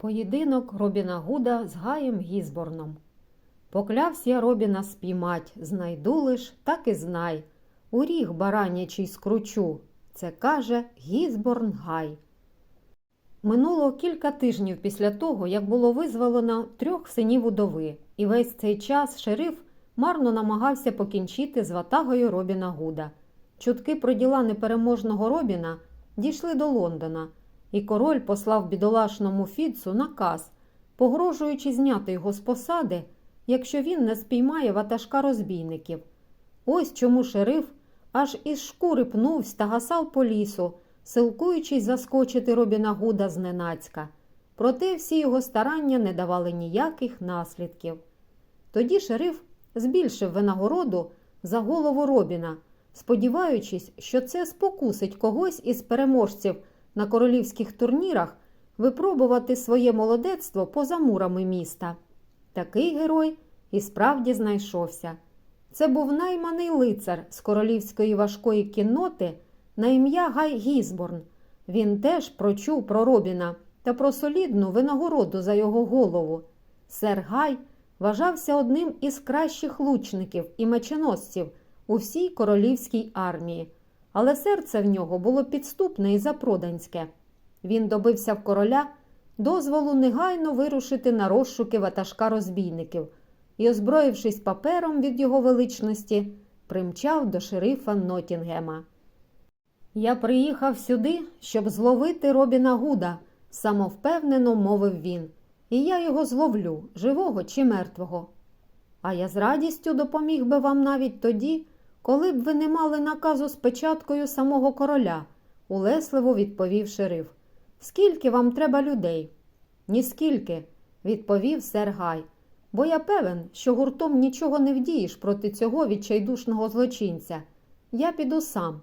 Поєдинок Робіна Гуда з Гаєм Гізборном. Поклявсь я Робіна спіймать, знайду лиш, так і знай. У ріг баранячий скручу, це каже Гізборн Гай. Минуло кілька тижнів після того, як було визволено трьох синів удови, і весь цей час шериф марно намагався покінчити з ватагою Робіна Гуда. Чутки про діла непереможного Робіна дійшли до Лондона, і король послав бідолашному Фіцу наказ, погрожуючи зняти його з посади, якщо він не спіймає ватажка розбійників. Ось чому шериф аж із шкури пнувся та гасав по лісу, силкуючись заскочити Робіна Гуда зненацька. Проте всі його старання не давали ніяких наслідків. Тоді шериф збільшив винагороду за голову Робіна, сподіваючись, що це спокусить когось із переможців на королівських турнірах випробувати своє молодецтво поза мурами міста. Такий герой і справді знайшовся. Це був найманий лицар з королівської важкої кінноти на ім'я Гай Гізборн. Він теж прочув про Робіна та про солідну винагороду за його голову. Сер Гай вважався одним із кращих лучників і меченосців у всій королівській армії, але серце в нього було підступне і запроданське. Він добився в короля дозволу негайно вирушити на розшуки ватажка розбійників і, озброївшись папером від його величності, примчав до шерифа Нотінгема. Я приїхав сюди, щоб зловити Робіна Гуда, самовпевнено мовив він, і я його зловлю, живого чи мертвого. А я з радістю допоміг би вам навіть тоді, коли б ви не мали наказу з печаткою самого короля, улесливо відповів шериф. Скільки вам треба людей? Ніскільки, відповів сер Гай, бо я певен, що гуртом нічого не вдієш проти цього відчайдушного злочинця. Я піду сам.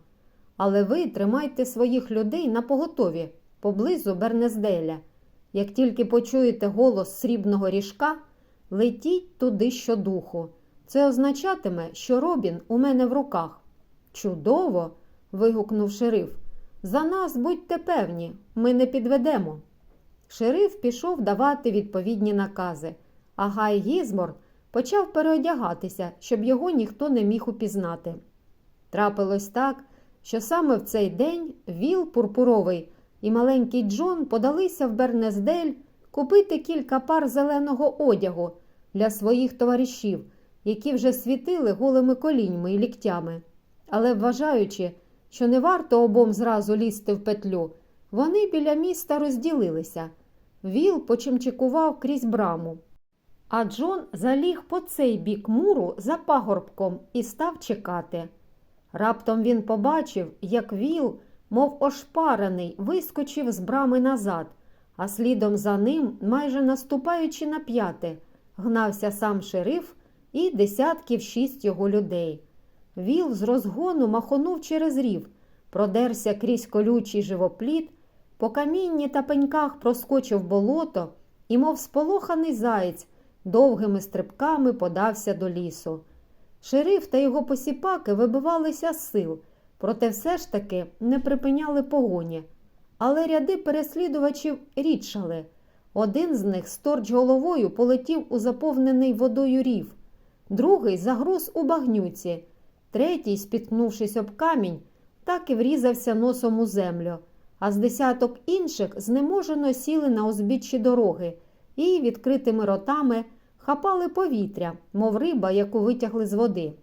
Але ви тримайте своїх людей на поготові поблизу Бернезделя. Як тільки почуєте голос срібного ріжка, летіть туди щодуху. Це означатиме, що Робін у мене в руках. Чудово. вигукнув шериф. За нас будьте певні, ми не підведемо. Шериф пішов давати відповідні накази, а Гай Гізмор почав переодягатися, щоб його ніхто не міг упізнати. Трапилось так, що саме в цей день Віл Пурпуровий і маленький Джон подалися в Бернездель купити кілька пар зеленого одягу для своїх товаришів, які вже світили голими коліньми і ліктями. Але, вважаючи, що не варто обом зразу лізти в петлю, вони біля міста розділилися. Віл почимчикував крізь браму. А Джон заліг по цей бік муру за пагорбком і став чекати. Раптом він побачив, як Віл, мов ошпарений, вискочив з брами назад, а слідом за ним, майже наступаючи на п'яти, гнався сам шериф і десятків шість його людей. Віл з розгону махонув через рів, продерся крізь колючий живопліт, по камінні та пеньках проскочив болото і, мов сполоханий заєць, довгими стрибками подався до лісу. Шериф та його посіпаки вибивалися з сил, проте все ж таки не припиняли погоні. Але ряди переслідувачів рідшали. Один з них сторч головою полетів у заповнений водою рів, другий загруз у багнюці, третій, спіткнувшись об камінь, так і врізався носом у землю, а з десяток інших знеможено сіли на узбіччі дороги і відкритими ротами хапали повітря, мов риба, яку витягли з води.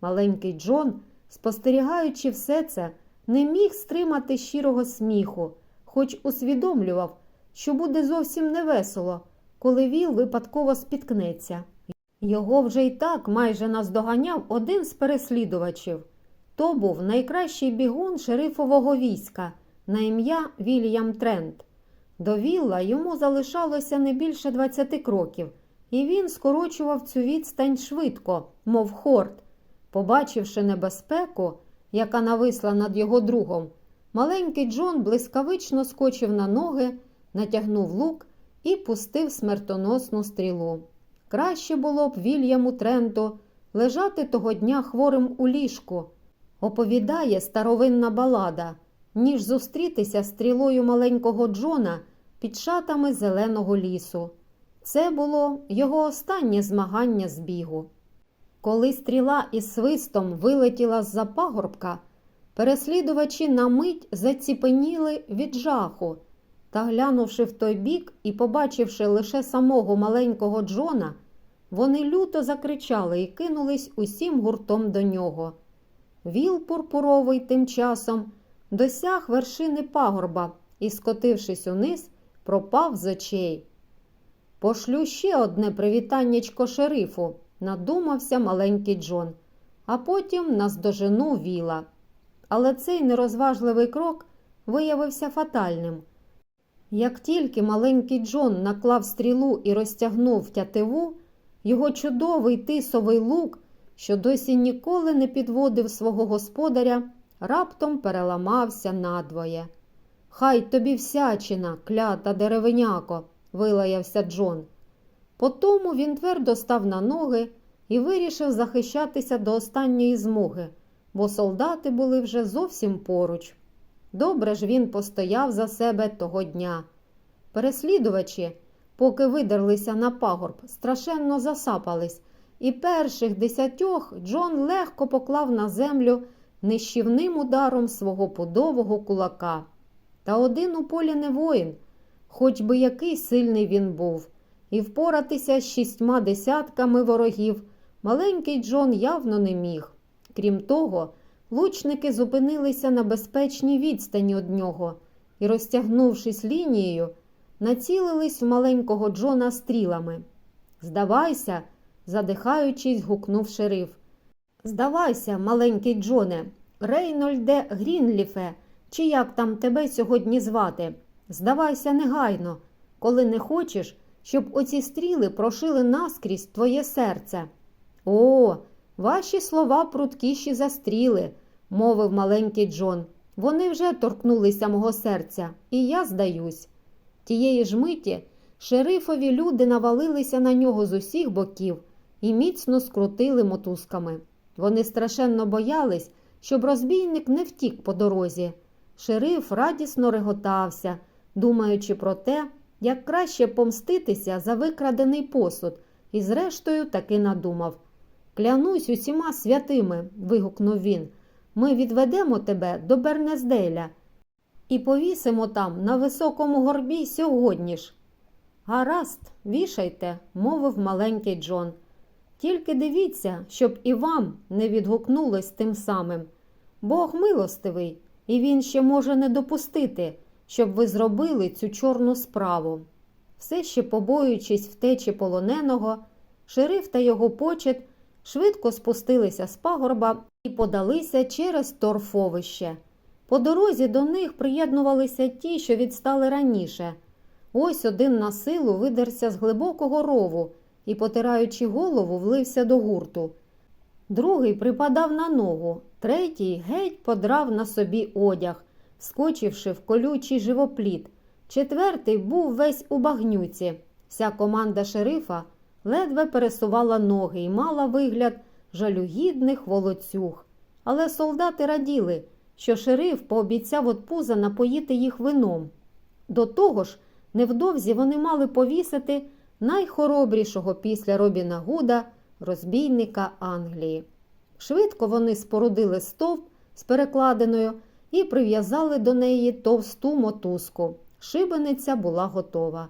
Маленький Джон, спостерігаючи все це, не міг стримати щирого сміху, хоч усвідомлював, що буде зовсім невесело, коли віл випадково спіткнеться. Його вже й так майже наздоганяв один з переслідувачів. То був найкращий бігун шерифового війська на ім'я Вільям Трент. До Вілла йому залишалося не більше 20 кроків, і він скорочував цю відстань швидко, мов хорт. Побачивши небезпеку, яка нависла над його другом, маленький Джон блискавично скочив на ноги, натягнув лук і пустив смертоносну стрілу. Краще було б Вільяму Тренту лежати того дня хворим у ліжку, оповідає старовинна балада, ніж зустрітися стрілою маленького Джона під шатами зеленого лісу. Це було його останнє змагання з бігу. Коли стріла із свистом вилетіла з-за пагорбка, переслідувачі на мить заціпеніли від жаху та, глянувши в той бік і побачивши лише самого маленького Джона, вони люто закричали і кинулись усім гуртом до нього. Віл пурпуровий тим часом досяг вершини пагорба і, скотившись униз, пропав з очей. Пошлю ще одне привітаннячко шерифу, надумався маленький Джон, а потім наздожену віла. Але цей нерозважливий крок виявився фатальним. Як тільки маленький Джон наклав стрілу і розтягнув тятиву, його чудовий тисовий лук, що досі ніколи не підводив свого господаря, раптом переламався надвоє. Хай тобі всячина, клята деревеняко, вилаявся Джон. Потому він твердо став на ноги і вирішив захищатися до останньої змоги, бо солдати були вже зовсім поруч. Добре ж він постояв за себе того дня. Переслідувачі, поки видерлися на пагорб, страшенно засапались, і перших десятьох Джон легко поклав на землю нищівним ударом свого пудового кулака. Та один у полі не воїн, хоч би який сильний він був, і впоратися з шістьма десятками ворогів маленький Джон явно не міг. Крім того, лучники зупинилися на безпечній відстані від нього і, розтягнувшись лінією, націлились в маленького Джона стрілами. Здавайся, задихаючись, гукнув шериф. Здавайся, маленький Джоне, Рейнольде Грінліфе, чи як там тебе сьогодні звати. Здавайся негайно, коли не хочеш, щоб оці стріли прошили наскрізь твоє серце. О, ваші слова пруткіші за стріли, мовив маленький Джон. Вони вже торкнулися мого серця, і я здаюсь. Тієї ж миті шерифові люди навалилися на нього з усіх боків і міцно скрутили мотузками. Вони страшенно боялись, щоб розбійник не втік по дорозі. Шериф радісно реготався, думаючи про те, як краще помститися за викрадений посуд, і, зрештою, таки надумав. Клянусь усіма святими, вигукнув він. Ми відведемо тебе до Бернезделя і повісимо там на високому горбі сьогодні ж. Гаразд, вішайте, мовив маленький Джон. Тільки дивіться, щоб і вам не відгукнулось тим самим. Бог милостивий, і він ще може не допустити, щоб ви зробили цю чорну справу. Все ще побоюючись втечі полоненого, шериф та його почет швидко спустилися з пагорба і подалися через торфовище. По дорозі до них приєднувалися ті, що відстали раніше. Ось один на силу видерся з глибокого рову і, потираючи голову, влився до гурту. Другий припадав на ногу, третій геть подрав на собі одяг, скочивши в колючий живопліт. Четвертий був весь у багнюці. Вся команда шерифа ледве пересувала ноги і мала вигляд жалюгідних волоцюг. Але солдати раділи, що шериф пообіцяв от пуза напоїти їх вином. До того ж, невдовзі вони мали повісити найхоробрішого після Робіна Гуда розбійника Англії. Швидко вони спорудили стовп з перекладиною і прив'язали до неї товсту мотузку. Шибениця була готова.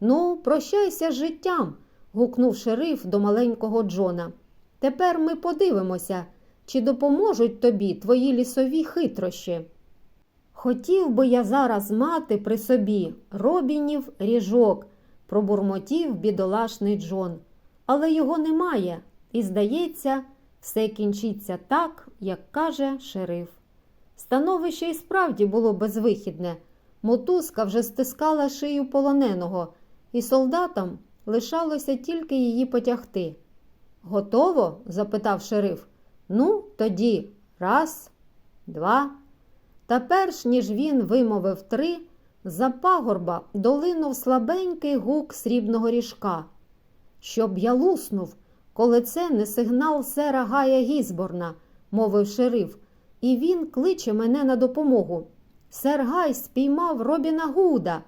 Ну, прощайся з життям, гукнув шериф до маленького Джона. Тепер ми подивимося, чи допоможуть тобі твої лісові хитрощі. Хотів би я зараз мати при собі робінів ріжок, пробурмотів бідолашний Джон, але його немає, і, здається, все кінчиться так, як каже шериф. Становище і справді було безвихідне. Мотузка вже стискала шию полоненого, і солдатам лишалося тільки її потягти. Готово? запитав шериф. Ну, тоді раз, два. Та перш ніж він вимовив три, за пагорба долинув слабенький гук срібного ріжка. Щоб я луснув, коли це не сигнал сера Гая Гізборна, мовив шериф, і він кличе мене на допомогу. Сер Гай спіймав Робіна Гуда.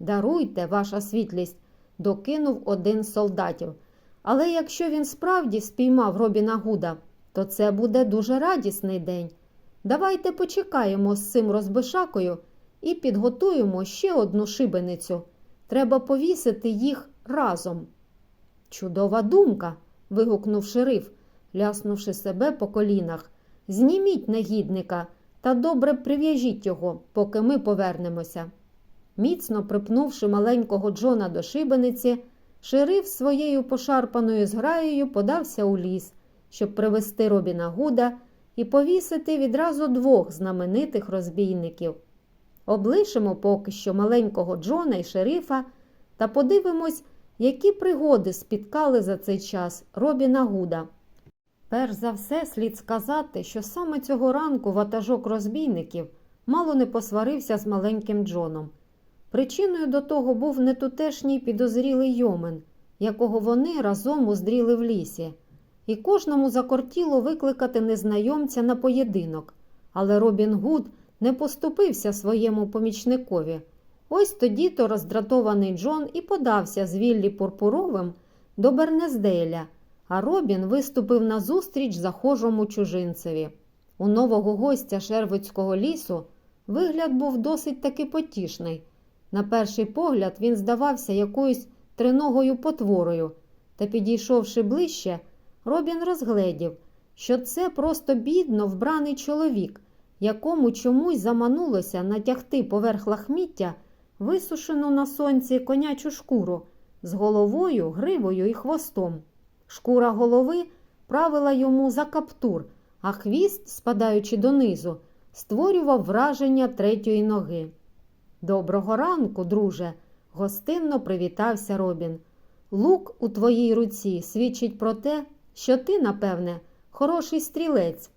Даруйте, ваша світлість, докинув один з солдатів. Але якщо він справді спіймав Робіна Гуда, то це буде дуже радісний день. Давайте почекаємо з цим розбишакою і підготуємо ще одну шибеницю. Треба повісити їх разом. Чудова думка. вигукнув шериф, ляснувши себе по колінах. Зніміть негідника та добре прив'яжіть його, поки ми повернемося. Міцно припнувши маленького Джона до шибениці, шериф своєю пошарпаною зграєю подався у ліс, щоб привезти Робіна Гуда і повісити відразу двох знаменитих розбійників. Облишимо поки що маленького Джона і шерифа та подивимось, які пригоди спіткали за цей час Робіна Гуда. Перш за все, слід сказати, що саме цього ранку ватажок розбійників мало не посварився з маленьким Джоном. Причиною до того був нетутешній підозрілий йомен, якого вони разом уздріли в лісі, і кожному закортіло викликати незнайомця на поєдинок, але Робін Гуд не поступився своєму помічникові. Ось тоді то роздратований Джон і подався з Віллі Пурпуровим до Бернездейля, а Робін виступив назустріч захожому чужинцеві. У нового гостя Шервицького лісу вигляд був досить таки потішний. На перший погляд він здавався якоюсь триногою потворою, та, підійшовши ближче, Робін розгледів, що це просто бідно вбраний чоловік, якому чомусь заманулося натягти поверх лахміття висушену на сонці конячу шкуру з головою, гривою і хвостом. Шкура голови правила йому за каптур, а хвіст, спадаючи донизу, створював враження третьої ноги. Доброго ранку, друже, гостинно привітався Робін. Лук у твоїй руці свідчить про те, що ти, напевне, хороший стрілець.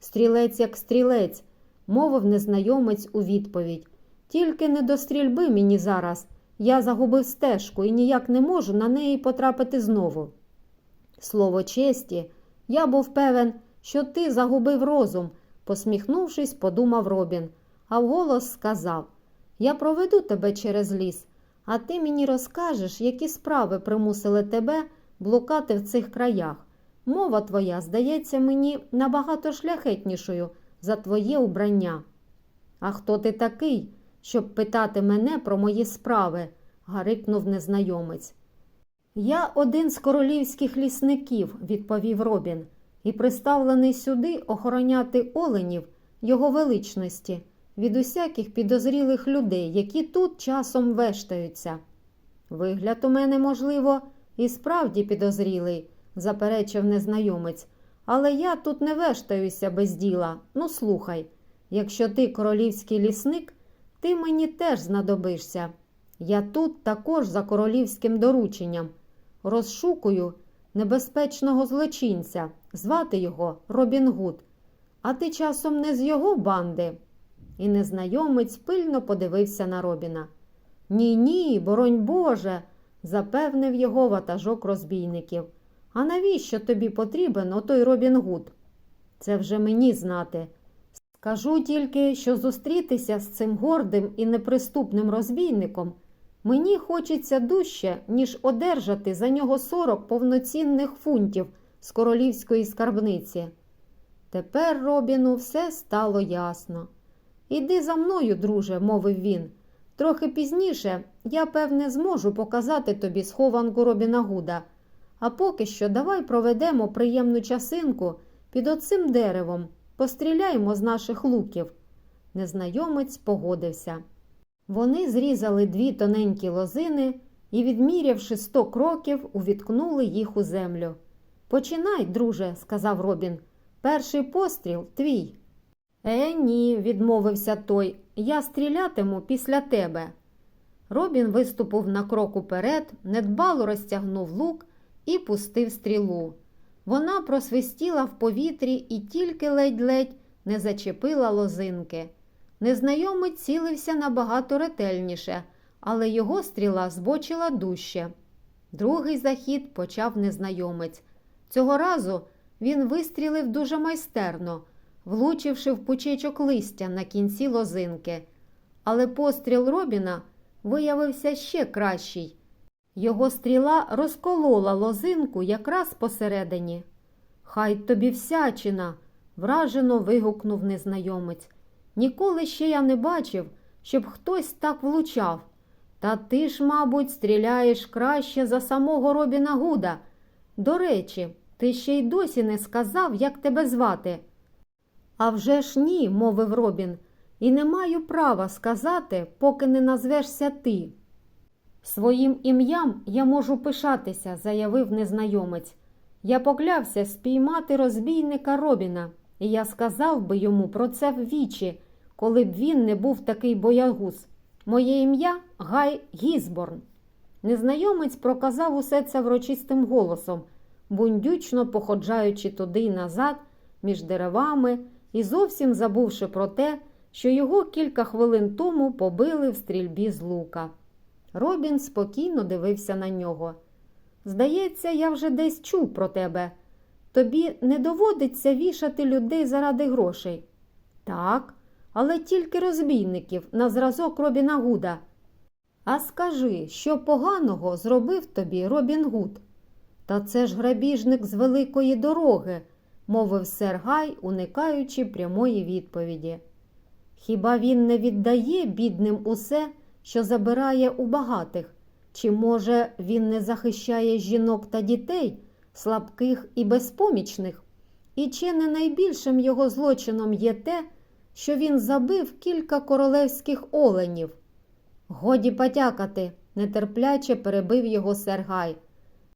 Стрілець як стрілець, мовив незнайомець у відповідь. Тільки не до стрільби мені зараз. Я загубив стежку і ніяк не можу на неї потрапити знову. Слово честі, я був певен, що ти загубив розум, посміхнувшись, подумав Робін, а вголос сказав Я проведу тебе через ліс, а ти мені розкажеш, які справи примусили тебе блукати в цих краях. Мова твоя здається мені набагато шляхетнішою за твоє убрання. А хто ти такий, щоб питати мене про мої справи? гарикнув незнайомець. Я один з королівських лісників, відповів Робін, і приставлений сюди охороняти оленів його величності від усяких підозрілих людей, які тут часом вештаються. Вигляд у мене, можливо, і справді підозрілий, заперечив незнайомець, але я тут не вештаюся без діла. Ну, слухай, якщо ти королівський лісник, ти мені теж знадобишся. Я тут також за королівським дорученням. Розшукую небезпечного злочинця, звати його Робін Гуд. А ти часом не з його банди? І незнайомець пильно подивився на Робіна. Ні, ні, боронь Боже, запевнив його ватажок розбійників. А навіщо тобі потрібен отой Робін Гуд? Це вже мені знати. Скажу тільки, що зустрітися з цим гордим і неприступним розбійником мені хочеться дужче, ніж одержати за нього сорок повноцінних фунтів з королівської скарбниці. Тепер Робіну все стало ясно. Іди за мною, друже, мовив він. Трохи пізніше я, певне, зможу показати тобі схованку Робіна Гуда. А поки що давай проведемо приємну часинку під оцим деревом, постріляємо з наших луків. Незнайомець погодився. Вони зрізали дві тоненькі лозини і, відмірявши сто кроків, увіткнули їх у землю. Починай, друже, сказав Робін. Перший постріл твій. Е, ні, відмовився той. Я стрілятиму після тебе. Робін виступив на крок уперед, недбало розтягнув лук і пустив стрілу. Вона просвистіла в повітрі і тільки ледь-ледь не зачепила лозинки. Незнайомець цілився набагато ретельніше, але його стріла збочила дужче. Другий захід почав незнайомець. Цього разу він вистрілив дуже майстерно, влучивши в пучечок листя на кінці лозинки. Але постріл Робіна виявився ще кращий. Його стріла розколола лозинку якраз посередині. Хай тобі всячина, вражено вигукнув незнайомець. Ніколи ще я не бачив, щоб хтось так влучав. Та ти ж, мабуть, стріляєш краще за самого Робіна Гуда. До речі, ти ще й досі не сказав, як тебе звати. «А вже ж ні, мовив Робін, і не маю права сказати, поки не назвешся ти. Своїм ім'ям я можу пишатися, заявив незнайомець. Я поклявся спіймати розбійника Робіна, і я сказав би йому про це ввічі, коли б він не був такий боягуз. Моє ім'я Гай Гізборн. Незнайомець проказав усе це врочистим голосом, бундючно походжаючи туди й назад, між деревами, і зовсім забувши про те, що його кілька хвилин тому побили в стрільбі з лука. Робін спокійно дивився на нього. Здається, я вже десь чув про тебе. Тобі не доводиться вішати людей заради грошей. Так, але тільки розбійників на зразок Робіна Гуда. А скажи, що поганого зробив тобі Робін Гуд? Та це ж грабіжник з великої дороги, мовив сер Гай, уникаючи прямої відповіді. Хіба він не віддає бідним усе, що забирає у багатих? Чи, може, він не захищає жінок та дітей, слабких і безпомічних? І чи не найбільшим його злочином є те, що він забив кілька королевських оленів? Годі потякати, нетерпляче перебив його Сергай.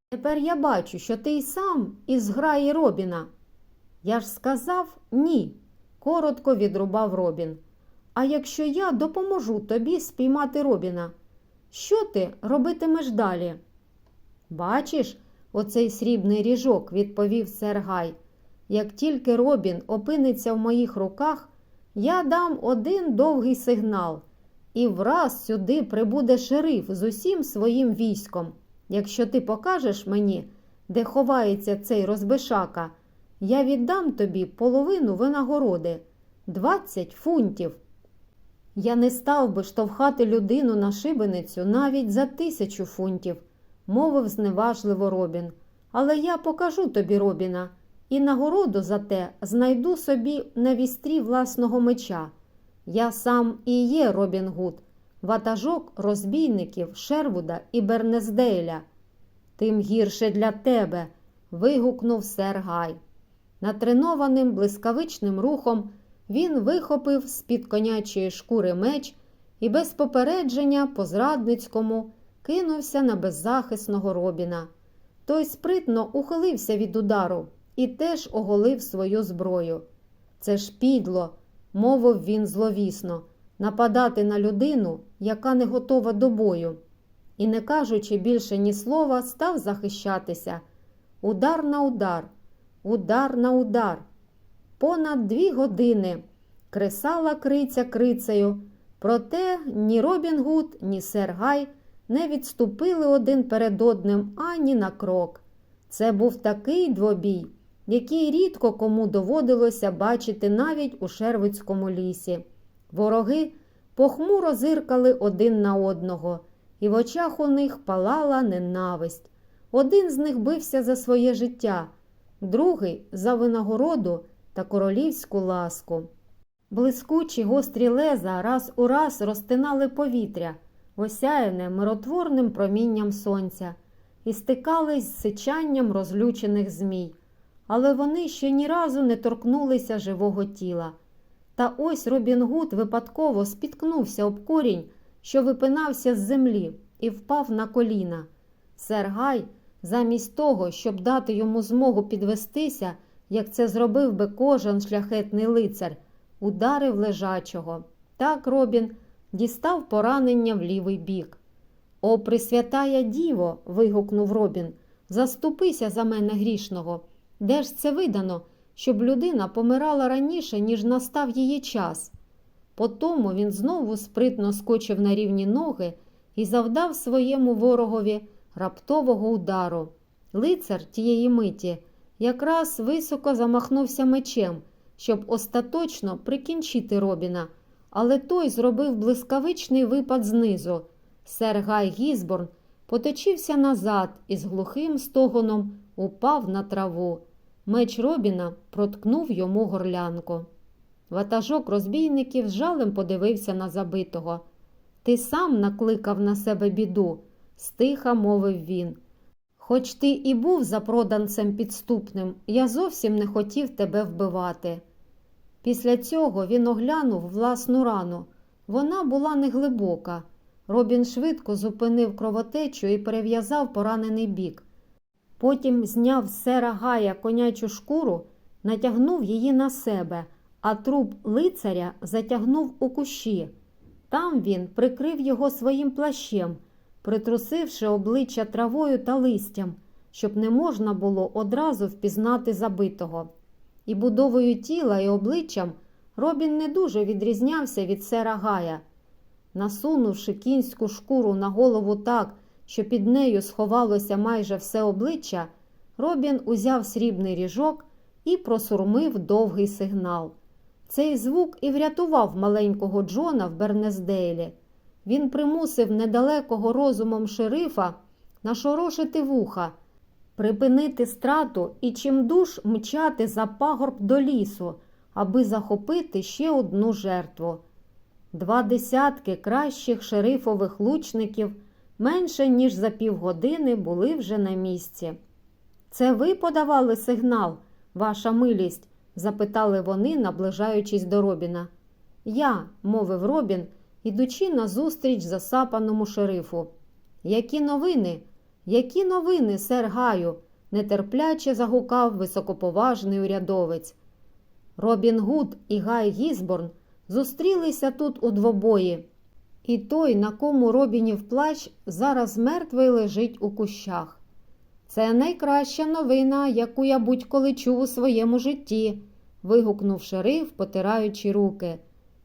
Тепер я бачу, що ти й сам із граї Робіна. Я ж сказав ні, коротко відрубав Робін. А якщо я допоможу тобі спіймати Робіна, що ти робитимеш далі? Бачиш, оцей срібний ріжок, відповів Сергай. Як тільки Робін опиниться в моїх руках, я дам один довгий сигнал, і враз сюди прибуде шериф з усім своїм військом. Якщо ти покажеш мені, де ховається цей розбишака, я віддам тобі половину винагороди 20 фунтів. Я не став би штовхати людину на шибеницю навіть за тисячу фунтів, мовив зневажливо Робін. Але я покажу тобі Робіна, і нагороду за те знайду собі на вістрі власного меча. Я сам і є Робін Гуд, ватажок розбійників Шервуда і Бернездейля. Тим гірше для тебе. вигукнув сер Гай. Натренованим блискавичним рухом він вихопив з-під конячої шкури меч і без попередження по зрадницькому кинувся на беззахисного робіна. Той спритно ухилився від удару і теж оголив свою зброю. Це ж підло, мовив він зловісно, нападати на людину, яка не готова до бою. І, не кажучи більше ні слова, став захищатися. Удар на удар, удар на удар. Понад дві години кресала криця крицею, проте ні Робін Гуд, ні сер Гай не відступили один перед одним ані на крок. Це був такий двобій, який рідко кому доводилося бачити навіть у Шервицькому лісі. Вороги похмуро зиркали один на одного, і в очах у них палала ненависть. Один з них бився за своє життя, другий за винагороду та королівську ласку. Блискучі гострі леза раз у раз розтинали повітря, осяяне миротворним промінням сонця, і стикались з сичанням розлючених змій, але вони ще ні разу не торкнулися живого тіла. Та ось Робін Гуд випадково спіткнувся об корінь, що випинався з землі, і впав на коліна. Сер Гай, замість того, щоб дати йому змогу підвестися, як це зробив би кожен шляхетний лицар, ударив лежачого. Так Робін дістав поранення в лівий бік. О, присвятая діво. вигукнув Робін. Заступися за мене грішного. Де ж це видано, щоб людина помирала раніше, ніж настав її час? Потому він знову спритно скочив на рівні ноги і завдав своєму ворогові раптового удару. Лицар тієї миті якраз високо замахнувся мечем, щоб остаточно прикінчити Робіна, але той зробив блискавичний випад знизу. Сер Гай Гізборн поточився назад і з глухим стогоном упав на траву. Меч Робіна проткнув йому горлянку. Ватажок розбійників з жалем подивився на забитого. Ти сам накликав на себе біду, стиха мовив він. Хоч ти і був запроданцем підступним, я зовсім не хотів тебе вбивати. Після цього він оглянув власну рану. Вона була неглибока. Робін швидко зупинив кровотечу і перев'язав поранений бік. Потім зняв з сера Гая конячу шкуру, натягнув її на себе, а труп лицаря затягнув у кущі. Там він прикрив його своїм плащем, притрусивши обличчя травою та листям, щоб не можна було одразу впізнати забитого. І будовою тіла і обличчям Робін не дуже відрізнявся від сера Гая. Насунувши кінську шкуру на голову так, що під нею сховалося майже все обличчя, Робін узяв срібний ріжок і просурмив довгий сигнал. Цей звук і врятував маленького Джона в Бернездейлі. Він примусив недалекого розумом шерифа нашорошити вуха, припинити страту і чимдуж мчати за пагорб до лісу, аби захопити ще одну жертву. Два десятки кращих шерифових лучників менше ніж за півгодини були вже на місці. Це ви подавали сигнал, ваша милість? запитали вони, наближаючись до Робіна. Я, мовив Робін, ідучи назустріч засапаному шерифу. Які новини? Які новини, сер Гаю? нетерпляче загукав високоповажний урядовець. Робін Гуд і Гай Гізборн зустрілися тут у двобої, і той, на кому Робінів плащ, зараз мертвий лежить у кущах. Це найкраща новина, яку я будь-коли чув у своєму житті, вигукнув шериф, потираючи руки.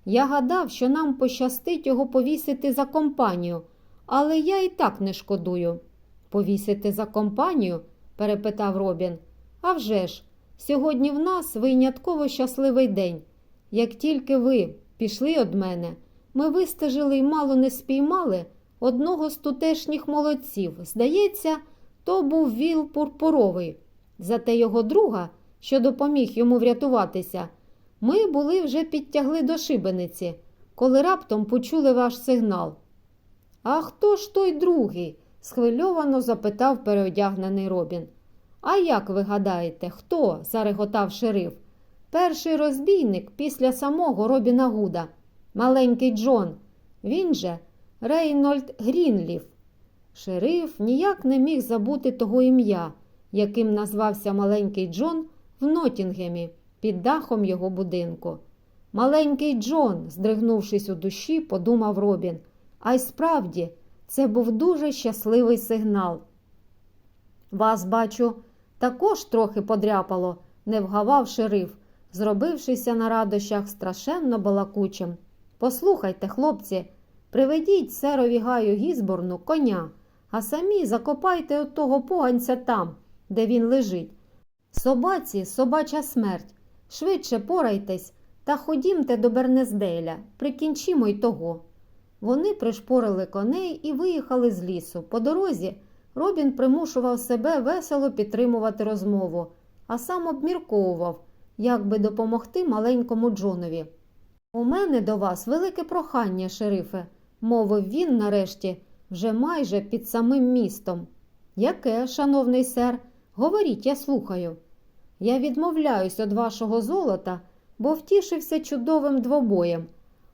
Я гадав, що нам пощастить його повісити за компанію, але я і так не шкодую. Повісити за компанію? перепитав Робін. «А вже ж, сьогодні в нас винятково щасливий день. Як тільки ви пішли од мене, ми вистежили й мало не спіймали одного з тутешніх молодців. Здається, то був віл пурпуровий. Зате його друга, що допоміг йому врятуватися, ми були вже підтягли до шибениці, коли раптом почули ваш сигнал. А хто ж той другий? схвильовано запитав переодягнений Робін. А як ви гадаєте, хто? зареготав шериф. Перший розбійник після самого Робіна Гуда, маленький Джон. Він же Рейнольд Грінліф. Шериф ніяк не міг забути того ім'я, яким назвався маленький Джон в Нотінгемі під дахом його будинку. Маленький Джон, здригнувшись у душі, подумав Робін. А й справді, це був дуже щасливий сигнал. Вас, бачу, також трохи подряпало, не вгавав шериф, зробившися на радощах страшенно балакучим. Послухайте, хлопці, приведіть серові гаю Гізборну коня, а самі закопайте от того поганця там, де він лежить. Собаці, собача смерть. Швидше порайтесь та ходімте до Бернездейля, прикінчимо й того. Вони пришпорили коней і виїхали з лісу. По дорозі Робін примушував себе весело підтримувати розмову, а сам обмірковував, як би допомогти маленькому Джонові. У мене до вас велике прохання, шерифе, мовив він нарешті, вже майже під самим містом. Яке, шановний сер, говоріть, я слухаю. Я відмовляюсь від вашого золота, бо втішився чудовим двобоєм.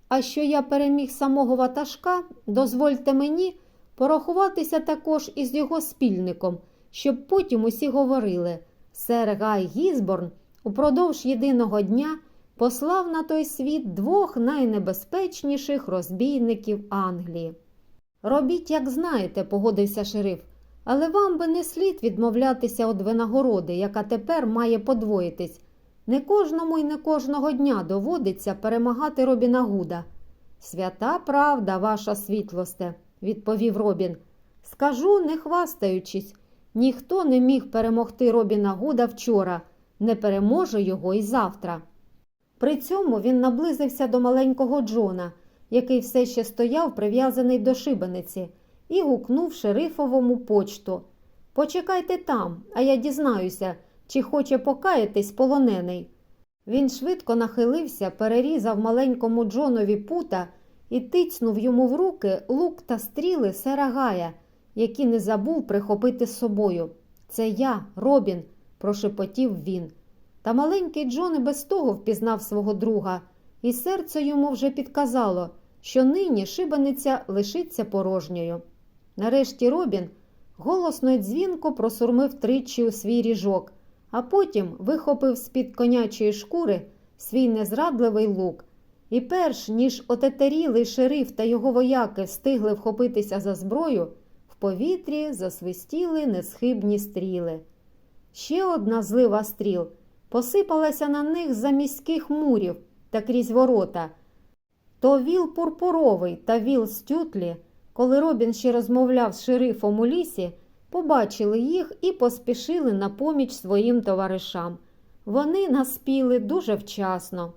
А що я переміг самого ватажка, дозвольте мені порахуватися також із його спільником, щоб потім усі говорили. Сер Гай Гізборн упродовж єдиного дня послав на той світ двох найнебезпечніших розбійників Англії. Робіть, як знаєте, погодився шериф, але вам би не слід відмовлятися від винагороди, яка тепер має подвоїтись. Не кожному і не кожного дня доводиться перемагати Робіна Гуда. Свята правда, ваша світлосте, відповів Робін. Скажу, не хвастаючись, ніхто не міг перемогти Робіна Гуда вчора, не переможе його і завтра. При цьому він наблизився до маленького Джона, який все ще стояв прив'язаний до шибениці, і гукнув шерифовому почту. Почекайте там, а я дізнаюся, чи хоче покаятись полонений. Він швидко нахилився, перерізав маленькому Джонові пута і тицнув йому в руки лук та стріли сера Гая, які не забув прихопити з собою. Це я, Робін, прошепотів він. Та маленький Джон і без того впізнав свого друга, і серце йому вже підказало, що нині шибаниця лишиться порожньою. Нарешті Робін голосно й дзвінко просурмив тричі у свій ріжок, а потім вихопив з-під конячої шкури свій незрадливий лук. І перш ніж отетерілий шериф та його вояки встигли вхопитися за зброю, в повітрі засвистіли несхибні стріли. Ще одна злива стріл посипалася на них за міських мурів та крізь ворота. То віл пурпуровий та віл стютлі, коли Робін ще розмовляв з шерифом у лісі, побачили їх і поспішили на поміч своїм товаришам. Вони наспіли дуже вчасно.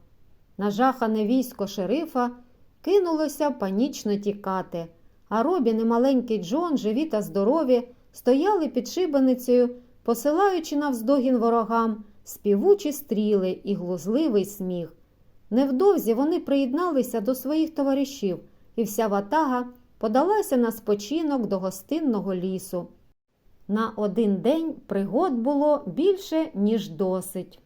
Нажахане військо шерифа кинулося панічно тікати, а Робін і маленький Джон, живі та здорові, стояли під шибаницею, посилаючи навздогін ворогам співучі стріли і глузливий сміх. Невдовзі вони приєдналися до своїх товаришів, і вся ватага подалася на спочинок до гостинного лісу. На один день пригод було більше, ніж досить.